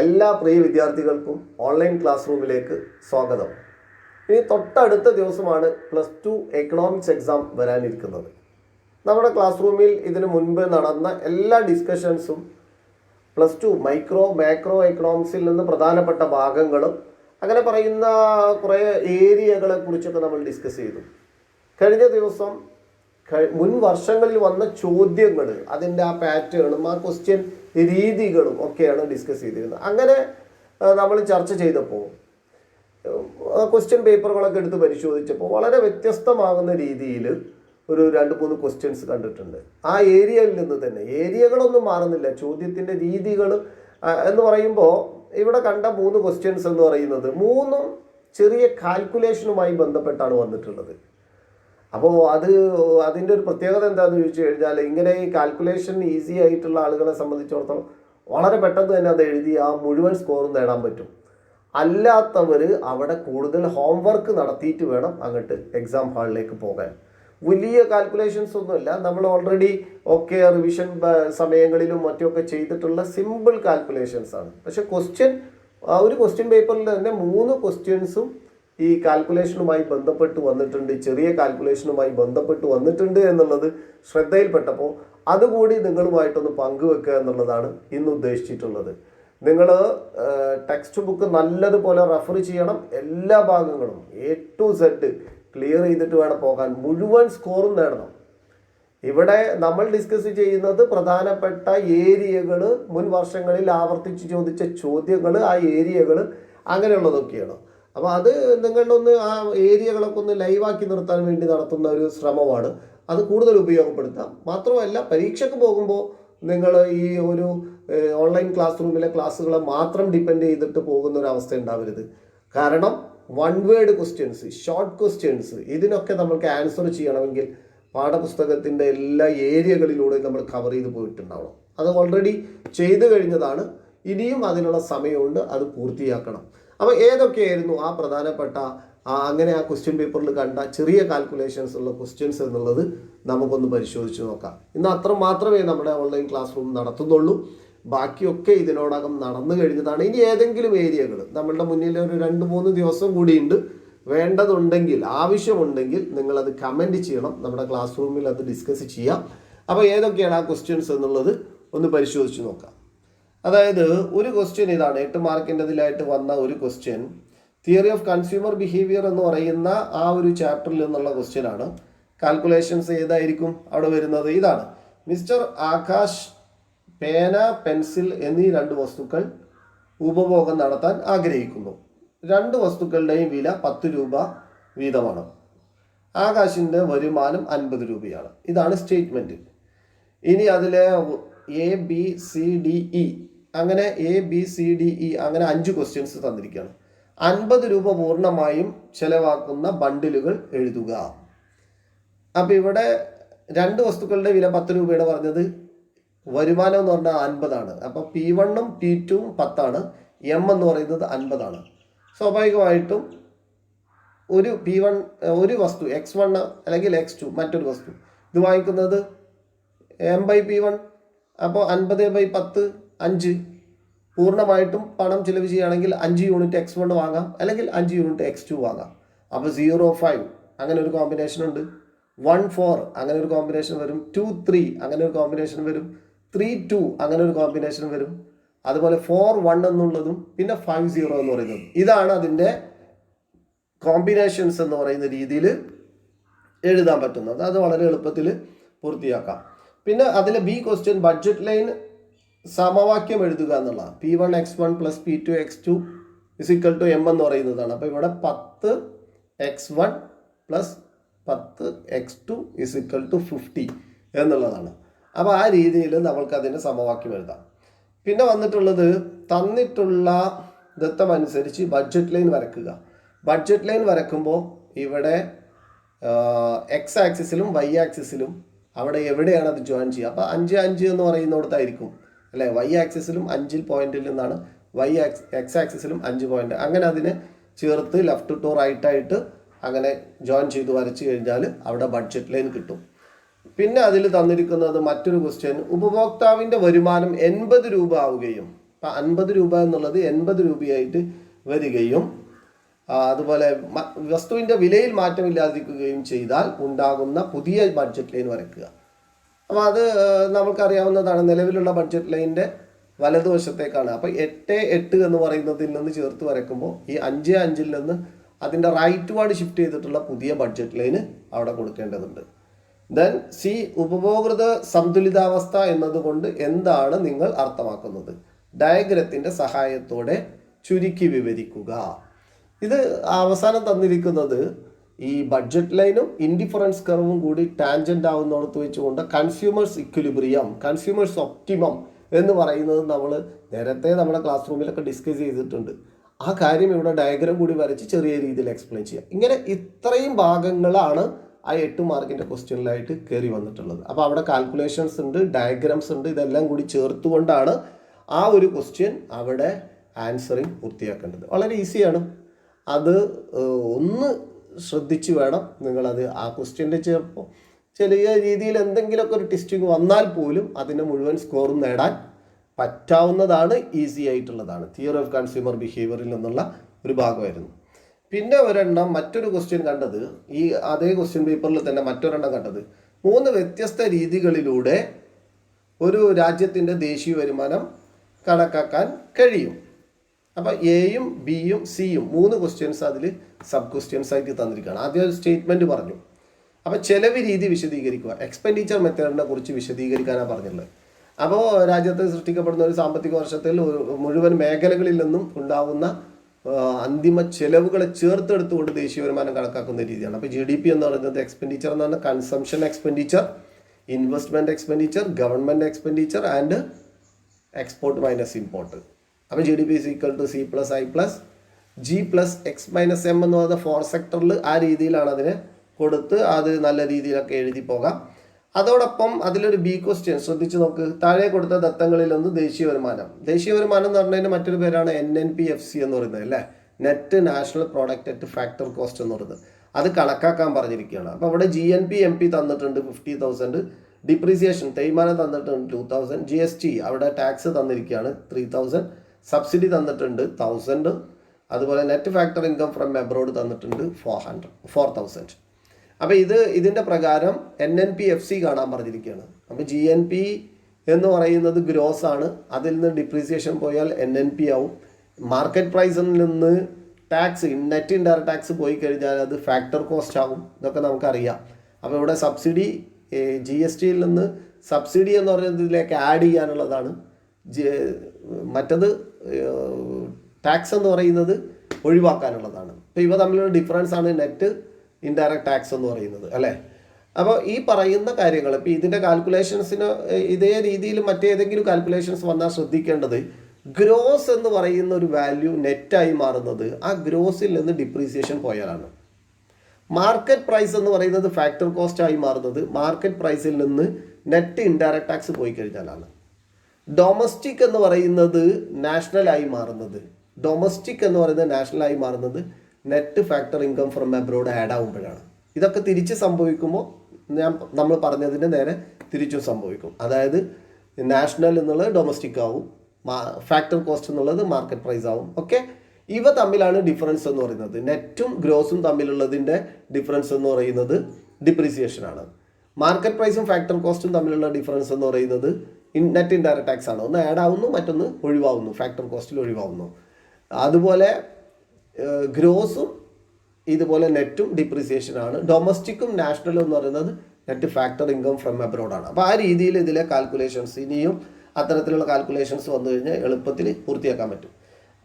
എല്ലാ പ്രിയ വിദ്യാർത്ഥികൾക്കും online class റൂമിലേക്ക് സ്വാഗതം. ഇനി തൊട്ടടുത്ത ദിവസമാണ് പ്ലസ് ടു എക്കണോമിക്സ് എക്സാം വരാനിരിക്കുന്നത്. നമ്മുടെ ക്ലാസ് റൂമിൽ ഇതിനു മുൻപ് നടന്ന എല്ലാ ഡിസ്കഷൻസും പ്ലസ് ടു മൈക്രോ മാക്രോ എക്കണോമിക്സിൽ നിന്ന് പ്രധാനപ്പെട്ട ഭാഗങ്ങളും അങ്ങനെ പറയുന്ന കുറേ ഏരിയകളെ കുറിച്ചൊക്കെ നമ്മൾ ഡിസ്കസ് ചെയ്തു. കഴിഞ്ഞ ദിവസം മുൻ വർഷങ്ങളിൽ വന്ന ചോദ്യങ്ങൾ അതിന്റെ ആ പാറ്റേണും ആ ക്വസ്റ്റ്യൻ രീതികളും ഒക്കെയാണ് ഡിസ്കസ് ചെയ്തിരുന്നത്. അങ്ങനെ നമ്മൾ ചർച്ച ചെയ്തപ്പോൾ ക്വസ്റ്റ്യൻ പേപ്പറുകളൊക്കെ എടുത്ത് പരിശോധിച്ചപ്പോൾ വളരെ വ്യത്യസ്തമാകുന്ന രീതിയിൽ ഒരു രണ്ട് മൂന്ന് ക്വസ്റ്റ്യൻസ് കണ്ടിട്ടുണ്ട്. ആ ഏരിയയിൽ നിന്ന് തന്നെ ഏരിയകളൊന്നും മാറുന്നില്ല ചോദ്യത്തിന്റെ രീതികൾ എന്ന് പറയുമ്പോൾ ഇവിടെ കണ്ട മൂന്ന് ക്വസ്റ്റ്യൻസ് എന്ന് പറയുന്നത് മൂന്നും ചെറിയ കാൽക്കുലേഷനുമായി ബന്ധപ്പെട്ടാണ് വന്നിട്ടുള്ളത്. അപ്പോൾ അത് അതിന്റെ ഒരു പ്രത്യേകത എന്താണെന്ന് ചോദിച്ചു കഴിഞ്ഞാൽ ഇങ്ങനെ ഈ കാൽക്കുലേഷൻ ഈസി ആയിട്ടുള്ള ആളുകളെ സംബന്ധിച്ചിടത്തോളം വളരെ പെട്ടെന്ന് തന്നെ അത് എഴുതി ആ മുഴുവൻ സ്കോറും നേടാൻ പറ്റും. അല്ലാത്തവർ അവിടെ കൂടുതൽ ഹോംവർക്ക് നടത്തിയിട്ട് വേണം അങ്ങോട്ട് എക്സാം ഹാളിലേക്ക് പോകാൻ. വലിയ കാൽക്കുലേഷൻസ് ഒന്നുമില്ല നമ്മൾ ഓൾറെഡി ഒക്കെ റിവിഷൻ സമയങ്ങളിലും മറ്റുമൊക്കെ ചെയ്തിട്ടുള്ള സിമ്പിൾ കാൽക്കുലേഷൻസ് ആണ്. പക്ഷെ ക്വസ്റ്റ്യൻ ഒരു ക്വസ്റ്റ്യൻ പേപ്പറിൽ തന്നെ മൂന്ന് ക്വസ്റ്റ്യൻസും ഈ കാൽക്കുലേഷനുമായി ബന്ധപ്പെട്ട് വന്നിട്ടുണ്ട് ചെറിയ കാൽക്കുലേഷനുമായി ബന്ധപ്പെട്ട് വന്നിട്ടുണ്ട് എന്നുള്ളത് ശ്രദ്ധയിൽപ്പെട്ടപ്പോൾ അതുകൂടി നിങ്ങളുമായിട്ടൊന്ന് പങ്കുവെക്കുക എന്നുള്ളതാണ് ഇന്ന് ഉദ്ദേശിച്ചിട്ടുള്ളത്. നിങ്ങൾ ടെക്സ്റ്റ് ബുക്ക് നല്ലതുപോലെ റെഫർ ചെയ്യണം എല്ലാ ഭാഗങ്ങളും എ ടു സെഡ് ക്ലിയർ ചെയ്തിട്ട് വേണം പോകാൻ മുഴുവൻ സ്കോറും നേടണം. ഇവിടെ നമ്മൾ ഡിസ്കസ് ചെയ്യുന്നത് പ്രധാനപ്പെട്ട ഏരിയകൾ മുൻ വർഷങ്ങളിൽ ആവർത്തിച്ച് ചോദിച്ച ചോദ്യങ്ങൾ ആ ഏരിയകൾ അങ്ങനെയുള്ളതൊക്കെയാണ്. അപ്പോൾ അത് നിങ്ങളിലൊന്ന് ആ ഏരിയകളൊക്കെ ഒന്ന് ലൈവാക്കി നിർത്താൻ വേണ്ടി നടത്തുന്ന ഒരു ശ്രമമാണ്. അത് കൂടുതൽ ഉപയോഗപ്പെടുത്താം. മാത്രമല്ല പരീക്ഷയ്ക്ക് പോകുമ്പോൾ നിങ്ങൾ ഈ ഒരു ഓൺലൈൻ ക്ലാസ് റൂമിലെ ക്ലാസ്സുകളെ മാത്രം ഡിപ്പെൻഡ് ചെയ്തിട്ട് പോകുന്ന ഒരു അവസ്ഥ ഉണ്ടാവരുത്. കാരണം one word questions short questions ഇതിനൊക്കെ നമ്മൾക്ക് ആൻസർ ചെയ്യണമെങ്കിൽ പാഠപുസ്തകത്തിന്റെ എല്ലാ ഏരിയകളിലൂടെയും നമ്മൾ കവർ ചെയ്ത് പോയിട്ടുണ്ടാവണം. അത് ഓൾറെഡി ചെയ്തു കഴിഞ്ഞതാണ്. ഇനിയും അതിനുള്ള സമയമുണ്ട്. അത് പൂർത്തിയാക്കണം. അപ്പോൾ ഏതൊക്കെയായിരുന്നു ആ പ്രധാനപ്പെട്ട അങ്ങനെ ആ ക്വസ്റ്റ്യൻ പേപ്പറിൽ കണ്ട ചെറിയ കാൽക്കുലേഷൻസ് ഉള്ള ക്വസ്റ്റ്യൻസ് എന്നുള്ളത് നമുക്കൊന്ന് പരിശോധിച്ച് നോക്കാം. ഇന്ന് അത്ര മാത്രമേ നമ്മുടെ ഓൺലൈൻ ക്ലാസ് റൂം നടത്തുന്നുള്ളൂ. ബാക്കിയൊക്കെ ഇതിനോടകം നടന്നു കഴിഞ്ഞതാണ്. ഇനി ഏതെങ്കിലും ഏരിയകൾ നമ്മളുടെ മുന്നിൽ ഒരു രണ്ട് മൂന്ന് ദിവസം കൂടിയുണ്ട്. വേണ്ടതുണ്ടെങ്കിൽ ആവശ്യമുണ്ടെങ്കിൽ നിങ്ങളത് കമന്റ് ചെയ്യണം. നമ്മുടെ ക്ലാസ് റൂമിൽ അത് ഡിസ്കസ് ചെയ്യാം. അപ്പോൾ ഏതൊക്കെയാണ് ആ ക്വസ്റ്റ്യൻസ് എന്നുള്ളത് ഒന്ന് പരിശോധിച്ച് നോക്കാം. അതായത് ഒരു ക്വസ്റ്റ്യൻ ഇതാണ് എട്ട് മാർക്കിന്റെതിലായിട്ട് വന്ന ഒരു question theory of consumer behaviour എന്ന് പറയുന്ന ആ ഒരു ചാപ്റ്ററിൽ നിന്നുള്ള ക്വസ്റ്റ്യൻ ആണ്. കാൽക്കുലേഷൻസ് ഏതായിരിക്കും അവിടെ വരുന്നത്? ഇതാണ്. മിസ്റ്റർ ആകാശ് പേന പെൻസിൽ എന്നീ രണ്ട് വസ്തുക്കൾ ഉപഭോഗം നടത്താൻ ആഗ്രഹിക്കുന്നു. രണ്ട് വസ്തുക്കളുടെയും വില പത്ത് രൂപ വീതമാണ്. ആകാശിന്റെ വരുമാനം അൻപത് രൂപയാണ്. ഇതാണ് സ്റ്റേറ്റ്മെന്റ് ഇനി അതിലെ A B C D E. അങ്ങനെ A B C D E അങ്ങനെ അഞ്ച് ക്വസ്റ്റ്യൻസ് തന്നിരിക്കുകയാണ്. അൻപത് രൂപ പൂർണമായും ചെലവാക്കുന്ന ബണ്ടിലുകൾ എഴുതുക. അപ്പം ഇവിടെ രണ്ട് വസ്തുക്കളുടെ വില പത്ത് രൂപയാണ് പറഞ്ഞത്. വരുമാനം എന്ന് പറഞ്ഞാൽ അൻപതാണ്. അപ്പോൾ പി വണ്ണും പി ടുവും പത്താണ്. എം എന്ന് പറയുന്നത് അൻപതാണ്. സ്വാഭാവികമായിട്ടും ഒരു പി വൺ ഒരു വസ്തു എക്സ് വൺ അല്ലെങ്കിൽ എക്സ് ടു മറ്റൊരു വസ്തു. ഇത് വാങ്ങിക്കുന്നത് എം ബൈ പി വൺ അപ്പോൾ അൻപത് ബൈ പത്ത് അഞ്ച്. പൂർണമായിട്ടും പണം ചിലവ് ചെയ്യുകയാണെങ്കിൽ അഞ്ച് യൂണിറ്റ് എക്സ് വൺ വാങ്ങാം. അല്ലെങ്കിൽ അഞ്ച് യൂണിറ്റ് എക്സ് ടു വാങ്ങാം. അപ്പോൾ സീറോ ഫൈവ്. അങ്ങനെ ഒരു കോമ്പിനേഷൻ ഉണ്ട്. വൺ ഫോർ അങ്ങനെ ഒരു കോമ്പിനേഷൻ വരും. ടു ത്രീ അങ്ങനെ ഒരു കോമ്പിനേഷൻ വരും. ത്രീ ടു അങ്ങനെ ഒരു കോമ്പിനേഷൻ വരും. അതുപോലെ ഫോർ വൺ എന്നുള്ളതും പിന്നെ ഫൈവ് സീറോ എന്ന് പറയുന്നതും. ഇതാണ് അതിന്റെ കോമ്പിനേഷൻസ് എന്ന് പറയുന്ന രീതിയിൽ എഴുതാൻ പറ്റുന്നത്. അത് വളരെ എളുപ്പത്തിൽ പൂർത്തിയാക്കാം. പിന്നെ അതിൽ ബി ക്വസ്റ്റ്യൻ ബഡ്ജറ്റ് ലൈൻ സമവാക്യം എഴുതുക എന്നുള്ളതാണ്. P one X one plus P two X two is equal to M എന്ന് പറയുന്നതാണ്. അപ്പോൾ ഇവിടെ പത്ത് എക്സ് വൺ പ്ലസ് പത്ത് X two is equal to fifty എന്നുള്ളതാണ്. അപ്പോൾ ആ രീതിയിൽ നമ്മൾക്ക് അതിന്റെ സമവാക്യം എഴുതാം. പിന്നെ വന്നിട്ടുള്ളത് തന്നിട്ടുള്ള ദത്തം അനുസരിച്ച് ബഡ്ജറ്റ് ലൈൻ വരക്കുക. ബഡ്ജറ്റ് ലൈൻ വരക്കുമ്പോൾ ഇവിടെ എക്സ് ആക്സിസിലും വൈ ആക്സിസിലും അവിടെ എവിടെയാണ് അത് ജോയിൻ ചെയ്യുക? അപ്പോൾ അഞ്ച് അഞ്ച് എന്ന് പറയുന്നിടത്തായിരിക്കും. അല്ലേ? വൈ ആക്സിസിലും അഞ്ചിൽ പോയിന്റിൽ നിന്നാണ് വൈ ആക്സ് എക്സ് ആക്സിസിലും അഞ്ച് പോയിന്റ് അങ്ങനെ അതിനെ ചേർത്ത് ലെഫ്റ്റ് ടു റൈറ്റ് ആയിട്ട് അങ്ങനെ ജോയിൻ ചെയ്ത് വരച്ചു കഴിഞ്ഞാൽ അവിടെ ബഡ്ജറ്റ് ലൈൻ കിട്ടും. പിന്നെ അതിൽ തന്നിരിക്കുന്നത് മറ്റൊരു ക്വസ്റ്റ്യൻ ഉപഭോക്താവിന്റെ വരുമാനം എൺപത് രൂപ ആവുകയും അപ്പം അൻപത് രൂപ എന്നുള്ളത് എൺപത് രൂപയായിട്ട് വരികയും അതുപോലെ വസ്തുവിന്റെ വിലയിൽ മാറ്റമില്ലാതിരിക്കുകയും ചെയ്താൽ ഉണ്ടാകുന്ന പുതിയ ബഡ്ജറ്റ് ലൈൻ വരയ്ക്കുക. അപ്പോൾ അത് നമുക്കറിയാവുന്നതാണ് നിലവിലുള്ള ബഡ്ജറ്റ് ലൈനിന്റെ വലതുവശത്തേക്കാണ്. അപ്പോൾ എട്ട് എട്ട് എന്ന് പറയുന്നതിൽ നിന്ന് ചേർത്ത് വരയ്ക്കുമ്പോൾ ഈ അഞ്ച് അഞ്ചിൽ നിന്ന് അതിന്റെ റൈറ്റ് വാർഡ് ഷിഫ്റ്റ് ചെയ്തിട്ടുള്ള പുതിയ ബഡ്ജറ്റ് ലൈന് അവിടെ കൊടുക്കേണ്ടതുണ്ട്. ദെൻ സി ഉപഭോക്തൃ സന്തുലിതാവസ്ഥ എന്നതുകൊണ്ട് എന്താണ് നിങ്ങൾ അർത്ഥമാക്കുന്നത്? ഡയഗ്രത്തിന്റെ സഹായത്തോടെ ചുരുക്കി വിവരിക്കുക. ഇത് അവസാനം തന്നിരിക്കുന്നത് ഈ ബഡ്ജറ്റ് ലൈനും ഇൻഡിഫറൻസ് കർവും കൂടി ടാൻജന്റ് ആവുന്നിടത്ത് വെച്ചുകൊണ്ട് കൺസ്യൂമേഴ്സ് ഇക്വിലിബ്രിയം കൺസ്യൂമേഴ്സ് ഒപ്റ്റിമം എന്ന് പറയുന്നത് നമ്മൾ നേരത്തെ നമ്മുടെ ക്ലാസ് റൂമിലൊക്കെ ഡിസ്കസ് ചെയ്തിട്ടുണ്ട്. ആ കാര്യം ഇവിടെ ഡയഗ്രാം കൂടി വരച്ച് ചെറിയ രീതിയിൽ എക്സ്പ്ലെയിൻ ചെയ്യാം. ഇങ്ങനെ ഇത്രയും ഭാഗങ്ങളാണ് ആ എട്ട് മാർക്കിന്റെ ക്വസ്റ്റ്യനിലായിട്ട് കയറി വന്നിട്ടുള്ളത്. അപ്പോൾ അവിടെ കാൽക്കുലേഷൻസ് ഉണ്ട് ഡയഗ്രാംസ് ഉണ്ട് ഇതെല്ലാം കൂടി ചേർത്തുകൊണ്ടാണ് ആ ഒരു ക്വസ്റ്റ്യൻ അവിടെ ആൻസറിങ് പൂർത്തിയാക്കേണ്ടത്. വളരെ ഈസിയാണ് അത് ഒന്ന് ശ്രദ്ധിച്ച് വേണം നിങ്ങളത് ആ ക്വസ്റ്റ്യന്റെ ചിലപ്പോൾ ചെറിയ രീതിയിൽ എന്തെങ്കിലുമൊക്കെ ഒരു ടെസ്റ്റിംഗ് വന്നാൽ പോലും അതിനെ മുഴുവൻ സ്കോറും നേടാൻ പറ്റാവുന്നതാണ് ഈസി ആയിട്ടുള്ളതാണ്. തിയറി ഓഫ് കൺസ്യൂമർ ബിഹേവിയറിൽ നിന്നുള്ള ഒരു ഭാഗമായിരുന്നു. പിന്നെ ഒരെണ്ണം മറ്റൊരു ക്വസ്റ്റ്യൻ കണ്ടത് ഈ അതേ ക്വസ്റ്റ്യൻ പേപ്പറിൽ തന്നെ മറ്റൊരെണ്ണം കണ്ടത്. മൂന്ന് വ്യത്യസ്ത രീതികളിലൂടെ ഒരു രാജ്യത്തിന്റെ ദേശീയ വരുമാനം കണക്കാക്കാൻ കഴിയും. അപ്പോൾ എയും ബിയും സിയും മൂന്ന് ക്വസ്റ്റ്യൻസ് അതിൽ സബ് ക്വസ്റ്റ്യൻസ് ആയിട്ട് തന്നിരിക്കുകയാണ്. ആദ്യം ഒരു സ്റ്റേറ്റ്മെന്റ് പറഞ്ഞു. അപ്പോൾ ചെലവ് രീതി വിശദീകരിക്കുക. എക്സ്പെൻഡിച്ചർ മെത്തേഡിനെ കുറിച്ച് വിശദീകരിക്കാനാണ് പറഞ്ഞിട്ടുള്ളത് അപ്പോൾ രാജ്യത്ത് സൃഷ്ടിക്കപ്പെടുന്ന ഒരു സാമ്പത്തിക വർഷത്തിൽ മുഴുവൻ മേഖലകളിൽ നിന്നും ഉണ്ടാകുന്ന അന്തിമ ചെലവുകളെ ചേർത്തെടുത്തുകൊണ്ട് ദേശീയ വരുമാനം കണക്കാക്കുന്ന രീതിയാണ്. അപ്പോൾ ജി ഡി പി എന്ന് പറയുന്നത് എക്സ്പെൻഡിച്ചർ എന്ന് പറഞ്ഞാൽ consumption expenditure investment expenditure government expenditure and export minus import അപ്പോൾ G D P is equal to C plus I plus G plus X minus M എന്ന് പറയുന്ന ഫോർ സെക്ടറിൽ ആ രീതിയിലാണ് അതിന് കൊടുത്ത് അത് നല്ല രീതിയിലൊക്കെ എഴുതി പോകാം. അതോടൊപ്പം അതിലൊരു ബി ക്വസ്റ്റ്യൻ ശ്രദ്ധിച്ചു നോക്ക്. താഴെ കൊടുത്ത ദത്തങ്ങളിലൊന്ന് ദേശീയ വരുമാനം. ദേശീയ വരുമാനം എന്ന് പറഞ്ഞതിന് മറ്റൊരു പേരാണ് N N P F C എന്ന് പറയുന്നത് അല്ലേ? Net national product at factor cost എന്ന് പറയുന്നത്. അത് കണക്കാക്കാൻ പറഞ്ഞിരിക്കുകയാണ്. അപ്പോൾ അവിടെ G N P M P തന്നിട്ടുണ്ട് ഫിഫ്റ്റി തൗസൻഡ് ഡിപ്രീസിയേഷൻ തേയ്മാനം തന്നിട്ടുണ്ട് two thousand G S T അവിടെ ടാക്സ് തന്നിരിക്കുകയാണ് ത്രീ തൗസൻഡ് സബ്സിഡി തന്നിട്ടുണ്ട് തൗസൻഡ് അതുപോലെ net factor income from abroad തന്നിട്ടുണ്ട് ഫോർ ഹൺഡ്രഡ് ഫോർ തൗസൻഡ് അപ്പോൾ ഇത് ഇതിന്റെ പ്രകാരം N N P F C കാണാൻ പറഞ്ഞിരിക്കുകയാണ്. അപ്പോൾ ജി എൻ പി എന്ന് പറയുന്നത് ഗ്രോസ് ആണ്. അതിൽ നിന്ന് ഡിപ്രീസിയേഷൻ പോയാൽ എൻ എൻ പി ആവും. മാർക്കറ്റ് പ്രൈസിൽ നിന്ന് ടാക്സ് നെറ്റ് ഇൻഡയറക്ട് ടാക്സ് പോയി കഴിഞ്ഞാൽ അത് ഫാക്ടർ കോസ്റ്റ് ആകും ഇതൊക്കെ നമുക്കറിയാം. അപ്പോൾ ഇവിടെ സബ്സിഡി ജി എസ് ടിയിൽ നിന്ന് സബ്സിഡി എന്ന് പറയുന്നതിലേക്ക് ആഡ് ചെയ്യാനുള്ളതാണ്. മറ്റത് ടാക്സ് എന്ന് പറയുന്നത് ഒഴിവാക്കാനുള്ളതാണ്. അപ്പോൾ ഇവ തമ്മിലുള്ള ഡിഫറൻസ് ആണ് നെറ്റ് ഇൻഡയറക്റ്റ് ടാക്സ് എന്ന് പറയുന്നത് അല്ലേ? അപ്പോൾ ഈ പറയുന്ന കാര്യങ്ങൾ ഇപ്പോൾ ഇതിന്റെ കാൽക്കുലേഷൻസിന് ഇതേ രീതിയിൽ മറ്റേതെങ്കിലും കാൽക്കുലേഷൻസ് വന്നാൽ ശ്രദ്ധിക്കേണ്ടത് ഗ്രോസ് എന്ന് പറയുന്ന ഒരു വാല്യൂ നെറ്റായി മാറുന്നത് ആ ഗ്രോസിൽ നിന്ന് ഡിപ്രീസിയേഷൻ പോയാലാണ്. മാർക്കറ്റ് പ്രൈസ് എന്ന് പറയുന്നത് ഫാക്ടർ കോസ്റ്റ് ആയി മാറുന്നത് മാർക്കറ്റ് പ്രൈസിൽ നിന്ന് നെറ്റ് ഇൻഡയറക്റ്റ് ടാക്സ് പോയി കഴിഞ്ഞാലാണ്. ഡൊമസ്റ്റിക് എന്ന് പറയുന്നത് നാഷണലായി മാറുന്നത്. ഡൊമസ്റ്റിക് എന്ന് പറയുന്നത് നാഷണലായി മാറുന്നത് net factor income from abroad add ആകുമ്പോഴാണ് ഇതൊക്കെ തിരിച്ച് സംഭവിക്കുമ്പോൾ ഞാൻ നമ്മൾ പറഞ്ഞതിന്റെ നേരെ തിരിച്ചും സംഭവിക്കും. അതായത് നാഷണൽ എന്നുള്ളത് ഡൊമസ്റ്റിക് ആവും ഫാക്ടർ കോസ്റ്റ് എന്നുള്ളത് മാർക്കറ്റ് പ്രൈസ് ആവും. ഓക്കെ ഇവ തമ്മിലാണ് ഡിഫറൻസ് എന്ന് പറയുന്നത്. നെറ്റും ഗ്രോസും തമ്മിലുള്ളതിന്റെ ഡിഫറൻസ് എന്ന് പറയുന്നത് ഡിപ്രീസിയേഷൻ ആണ്. മാർക്കറ്റ് പ്രൈസും ഫാക്ടർ കോസ്റ്റും തമ്മിലുള്ള ഡിഫറൻസ് എന്ന് പറയുന്നത് നെറ്റ് ഇൻഡയറക്ട് ടാക്സ് ആണ്. ഒന്ന് ആഡ് ആവുന്നു മറ്റൊന്ന് ഒഴിവാവുന്നു. ഫാക്ടർ കോസ്റ്റിൽ ഒഴിവാവുന്നു. അതുപോലെ ഗ്രോസും ഇതുപോലെ നെറ്റും ഡിപ്രീസിയേഷൻ ആണ്. ഡൊമസ്റ്റിക്കും നാഷണലും എന്ന് പറയുന്നത് net factor income from abroad ആണ്. അപ്പോൾ ആ രീതിയിൽ ഇതിലെ കാൽക്കുലേഷൻസ് ഇനിയും അത്തരത്തിലുള്ള കാൽക്കുലേഷൻസ് വന്നു കഴിഞ്ഞാൽ എളുപ്പത്തിൽ പൂർത്തിയാക്കാൻ പറ്റും.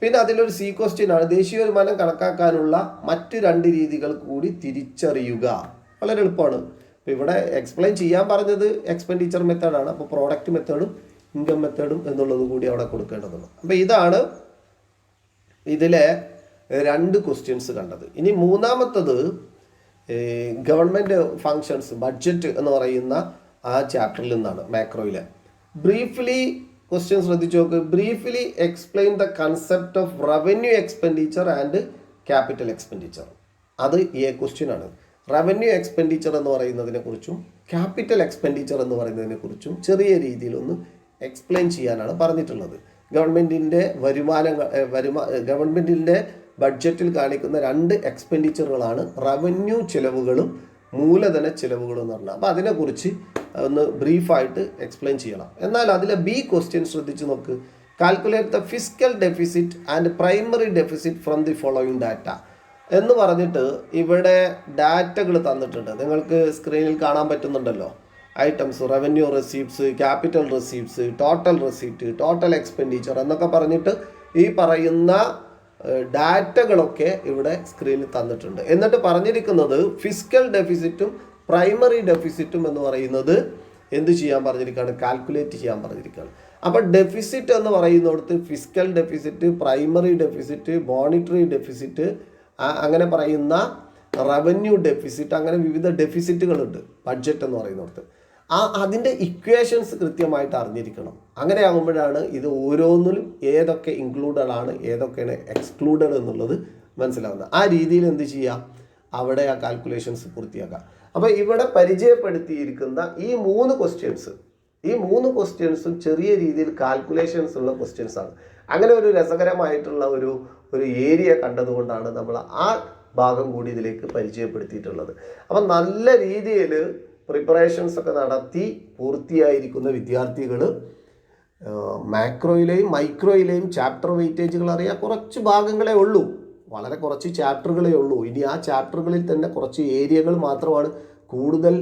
പിന്നെ അതിലൊരു സി ക്വസ്റ്റ്യൻ ആണ്. ദേശീയ വരുമാനം കണക്കാക്കാനുള്ള മറ്റ് രണ്ട് രീതികൾ കൂടി തിരിച്ചറിയുക. വളരെ എളുപ്പമാണ്. അപ്പോൾ ഇവിടെ എക്സ്പ്ലെയിൻ ചെയ്യാൻ പറഞ്ഞത് എക്സ്പെൻഡിച്ചർ മെത്തേഡാണ് അപ്പോൾ പ്രോഡക്റ്റ് മെത്തേഡും ഇൻകം മെത്തേഡും എന്നുള്ളത് കൂടി അവിടെ കൊടുക്കേണ്ടതുണ്ട്. അപ്പോൾ ഇതാണ് ഇതിലെ രണ്ട് ക്വസ്റ്റ്യൻസ് കണ്ടത്. ഇനി മൂന്നാമത്തത് ഗവൺമെന്റ് ഫങ്ഷൻസ് ബഡ്ജറ്റ് എന്ന് പറയുന്ന ആ ചാപ്റ്ററിൽ നിന്നാണ് മാക്രോയിലെ ബ്രീഫ്ലി ക്വസ്റ്റ്യൻ ശ്രദ്ധിച്ചു നോക്ക്. Briefly explain the concept of revenue expenditure and capital expenditure അത് എ ക്വസ്റ്റ്യൻ ആണ്. റവന്യൂ എക്സ്പെൻഡിച്ചർ എന്ന് പറയുന്നതിനെ കുറിച്ചും ക്യാപിറ്റൽ എക്സ്പെൻഡിച്ചർ എന്ന് പറയുന്നതിനെ കുറിച്ചും ചെറിയ രീതിയിലൊന്ന് എക്സ്പ്ലെയിൻ ചെയ്യാനാണ് പറഞ്ഞിട്ടുള്ളത്. ഗവൺമെന്റിന്റെ വരുമാനങ്ങൾ വരുമാ ഗവൺമെന്റിന്റെ ബഡ്ജറ്റിൽ കാണിക്കുന്ന രണ്ട് എക്സ്പെൻഡിച്ചറുകളാണ് റവന്യൂ ചിലവുകളും മൂലധന ചിലവുകളും എന്ന് പറഞ്ഞാൽ അപ്പോൾ അതിനെക്കുറിച്ച് ഒന്ന് ബ്രീഫായിട്ട് എക്സ്പ്ലെയിൻ ചെയ്യണം. എന്നാൽ അതിലെ ബി ക്വസ്റ്റ്യൻ ശ്രദ്ധിച്ച് നോക്ക്. Calculate the fiscal deficit and primary deficit from the following data എന്ന് പറഞ്ഞിട്ട് ഇവിടെ ഡാറ്റകൾ തന്നിട്ടുണ്ട്. നിങ്ങൾക്ക് സ്ക്രീനിൽ കാണാൻ പറ്റുന്നുണ്ടല്ലോ. Items revenue receipts capital receipts total receipt total expenditure എന്നൊക്കെ പറഞ്ഞിട്ട് ഈ പറയുന്ന ഡാറ്റകളൊക്കെ ഇവിടെ സ്ക്രീനിൽ തന്നിട്ടുണ്ട്. എന്നിട്ട് പറഞ്ഞിരിക്കുന്നത് ഫിസിക്കൽ ഡെഫിസിറ്റും പ്രൈമറി ഡെഫിസിറ്റും എന്ന് പറയുന്നത് എന്ത് ചെയ്യാൻ പറഞ്ഞിരിക്കുകയാണ് കാൽക്കുലേറ്റ് ചെയ്യാൻ പറഞ്ഞിരിക്കുകയാണ് അപ്പോൾ ഡെഫിസിറ്റ് എന്ന് പറയുന്നിടത്ത് fiscal deficit primary deficit monetary deficit അങ്ങനെ പറയുന്ന റവന്യൂ ഡെഫിസിറ്റ് അങ്ങനെ വിവിധ ഡെഫിസിറ്റുകളുണ്ട് ബഡ്ജറ്റ് എന്ന് പറയുന്നിടത്ത്. ആ അതിന്റെ ഇക്വേഷൻസ് കൃത്യമായിട്ട് അറിഞ്ഞിരിക്കണം. അങ്ങനെ ആകുമ്പോഴാണ് ഇത് ഓരോന്നിലും ഏതൊക്കെ ഇൻക്ലൂഡഡ് ആണ് ഏതൊക്കെയാണ് എക്സ്ക്ലൂഡഡ് എന്നുള്ളത് മനസ്സിലാവുന്നത്. ആ രീതിയിൽ എന്ത് ചെയ്യാം അവിടെ ആ കാൽക്കുലേഷൻസ് പൂർത്തിയാക്കാം അപ്പോൾ ഇവിടെ പരിചയപ്പെടുത്തിയിരിക്കുന്ന ഈ മൂന്ന് ക്വസ്റ്റ്യൻസ് ഈ മൂന്ന് ക്വസ്റ്റ്യൻസും ചെറിയ രീതിയിൽ കാൽക്കുലേഷൻസ് ഉള്ള ക്വസ്റ്റ്യൻസ് ആണ്. അങ്ങനെ ഒരു രസകരമായിട്ടുള്ള ഒരു ഒരു ഏരിയ കണ്ടതുകൊണ്ടാണ് നമ്മൾ ആ ഭാഗം കൂടി ഇതിലേക്ക് പരിചയപ്പെടുത്തിയിട്ടുള്ളത്. അപ്പം നല്ല രീതിയിൽ പ്രിപ്പറേഷൻസ് ഒക്കെ നടത്തി പൂർത്തിയായിരിക്കുന്ന വിദ്യാർത്ഥികൾ മാക്രോയിലെയും മൈക്രോയിലെയും ചാപ്റ്റർ വെയിറ്റേജുകൾ അറിയാം കുറച്ച് ഭാഗങ്ങളേ ഉള്ളൂ. വളരെ കുറച്ച് ചാപ്റ്ററുകളേ ഉള്ളൂ. ഇനി ആ ചാപ്റ്ററുകളിൽ തന്നെ കുറച്ച് ഏരിയകൾ മാത്രമാണ് കൂടുതൽ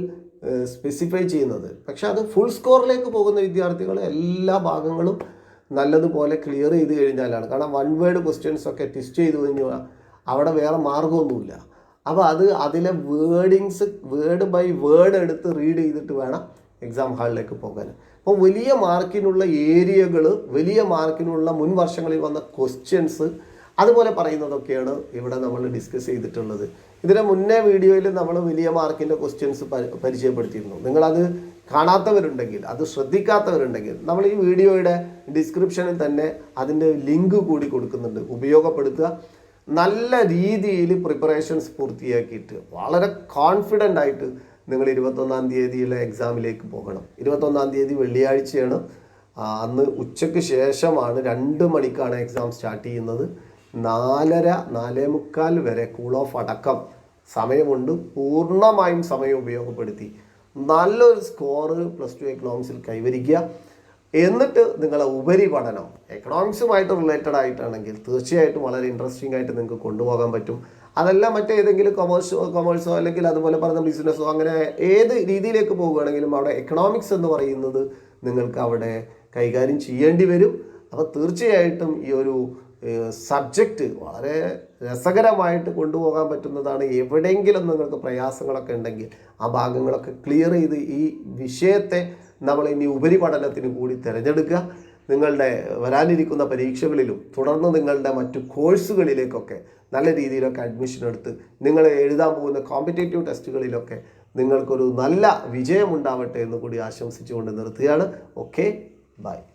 സ്പെസിഫൈ ചെയ്യുന്നത്. പക്ഷെ അത് ഫുൾ സ്കോറിലേക്ക് പോകുന്ന വിദ്യാർത്ഥികൾ എല്ലാ ഭാഗങ്ങളും നല്ലതുപോലെ ക്ലിയർ ചെയ്ത് കഴിഞ്ഞാലാണ്. കാരണം വൺ വേർഡ് ക്വസ്റ്റ്യൻസ് ഒക്കെ ടെസ്റ്റ് ചെയ്തു കഴിഞ്ഞാൽ അവിടെ വേറെ മാർഗമൊന്നുമില്ല. അപ്പോൾ അത് അതിലെ വേർഡിങ്സ് വേർഡ് ബൈ വേർഡ് എടുത്ത് റീഡ് ചെയ്തിട്ട് വേണം എക്സാം ഹാളിലേക്ക് പോകാൻ. അപ്പോൾ വലിയ മാർക്കിനുള്ള ഏരിയകൾ വലിയ മാർക്കിനുള്ള മുൻ വർഷങ്ങളിൽ വന്ന ക്വസ്റ്റ്യൻസ് അതുപോലെ പറയുന്നതൊക്കെയാണ് ഇവിടെ നമ്മൾ ഡിസ്കസ് ചെയ്തിട്ടുള്ളത്. ഇതിന് മുന്നേ വീഡിയോയിൽ നമ്മൾ വലിയ മാർക്കിന്റെ ക്വസ്റ്റ്യൻസ് പരിചയപ്പെടുത്തിയിരുന്നു. നിങ്ങളത് കാണാത്തവരുണ്ടെങ്കിൽ അത് ശ്രദ്ധിക്കാത്തവരുണ്ടെങ്കിൽ നമ്മൾ ഈ വീഡിയോയുടെ ഡിസ്ക്രിപ്ഷനിൽ തന്നെ അതിന്റെ ലിങ്ക് കൂടി കൊടുക്കുന്നുണ്ട്. ഉപയോഗപ്പെടുത്തുക. നല്ല രീതിയിൽ പ്രിപ്പറേഷൻസ് പൂർത്തിയാക്കിയിട്ട് വളരെ കോൺഫിഡന്റ് ആയിട്ട് നിങ്ങൾ ഇരുപത്തൊന്നാം തീയതിയിലെ എക്സാമിലേക്ക് പോകണം. ഇരുപത്തൊന്നാം തീയതി വെള്ളിയാഴ്ചയാണ്. അന്ന് ഉച്ചയ്ക്ക് ശേഷമാണ് രണ്ട് മണിക്കാണ് എക്സാം സ്റ്റാർട്ട് ചെയ്യുന്നത്. നാലര നാലേ മുക്കാൽ വരെ കൂൾ ഓഫ് അടക്കം സമയമുണ്ട്. പൂർണമായും സമയം ഉപയോഗപ്പെടുത്തി. നല്ലൊരു സ്കോറ് പ്ലസ് ടു എക്കണോമിക്സിൽ കൈവരിക്കുക. എന്നിട്ട് നിങ്ങളെ ഉപരി പഠനം എക്കണോമിക്സുമായിട്ട് റിലേറ്റഡ് ആയിട്ടാണെങ്കിൽ തീർച്ചയായിട്ടും വളരെ ഇൻട്രസ്റ്റിംഗ് ആയിട്ട് നിങ്ങൾക്ക് കൊണ്ടുപോകാൻ പറ്റും. അതല്ല മറ്റേതെങ്കിലും കൊമേഴ്സോ കൊമേഴ്സോ അല്ലെങ്കിൽ അതുപോലെ പറഞ്ഞ ബിസിനസ്സോ അങ്ങനെ ഏത് രീതിയിലേക്ക് പോവുകയാണെങ്കിലും അവിടെ എക്കണോമിക്സ് എന്ന് പറയുന്നത് നിങ്ങൾക്ക് അവിടെ കൈകാര്യം ചെയ്യേണ്ടി വരും. അപ്പോൾ തീർച്ചയായിട്ടും ഈ ഒരു സബ്ജക്റ്റ് വളരെ രസകരമായിട്ട് കൊണ്ടുപോകാൻ പറ്റുന്നതാണ് എവിടെയെങ്കിലും നിങ്ങൾക്ക് പ്രയാസങ്ങളൊക്കെ ഉണ്ടെങ്കിൽ ആ ഭാഗങ്ങളൊക്കെ ക്ലിയർ ചെയ്ത് ഈ വിഷയത്തെ നമ്മൾ ഇനി ഉപരിപഠനത്തിന് കൂടി തിരഞ്ഞെടുക്കുക. നിങ്ങളുടെ വരാനിരിക്കുന്ന പരീക്ഷകളിലും തുടർന്ന് നിങ്ങളുടെ മറ്റു കോഴ്സുകളിലേക്കൊക്കെ നല്ല രീതിയിലൊക്കെ അഡ്മിഷൻ എടുത്ത് നിങ്ങൾ എഴുതാൻ പോകുന്ന കോമ്പറ്റേറ്റീവ് ടെസ്റ്റുകളിലൊക്കെ നിങ്ങൾക്കൊരു നല്ല വിജയമുണ്ടാവട്ടെ എന്ന് കൂടി ആശംസിച്ചുകൊണ്ട് നിർത്തുകയാണ്. Okay bye